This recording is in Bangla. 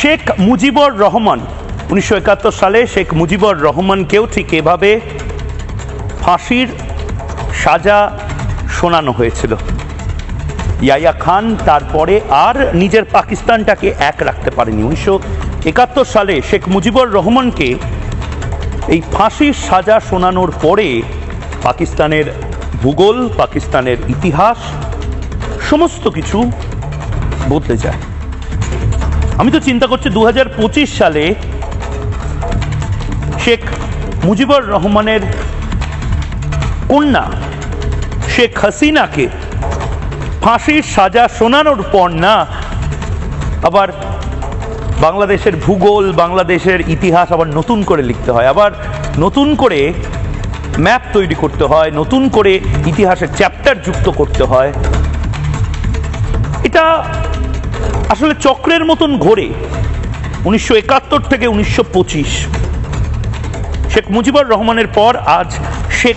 শেখ মুজিবুর রহমান। উনিশশো একাত্তর সালে শেখ মুজিবুর রহমানকেও ঠিক এভাবে ফাঁসির সাজা শোনানো হয়েছিল। ইয়াইয়া খান তারপরে আর নিজের পাকিস্তানটাকে এক রাখতে পারেনি। উনিশশো একাত্তর সালে শেখ মুজিবুর রহমানকে এই ফাঁসির সাজা শোনানোর পরে পাকিস্তানের ভূগোল, পাকিস্তানের ইতিহাস, সমস্ত কিছু বদলে যায়। আমি তো চিন্তা করছি দু হাজার পঁচিশ সালে শেখ মুজিবুর রহমানের কন্যা শেখ হাসিনাকে ফাঁসির সাজা শোনানোর পর না আবার বাংলাদেশের ভূগোল, বাংলাদেশের ইতিহাস আবার নতুন করে লিখতে হয়। আবার নতুন করে ম্যাপ তৈরি করতে হয়, নতুন করে ইতিহাসের চ্যাপ্টার যুক্ত করতে হয়। এটা আসলে চক্রের মতন ঘোরে উনিশশো একাত্তর থেকে উনিশশো পঁচিশ। শেখ মুজিবুর রহমানের পর আজ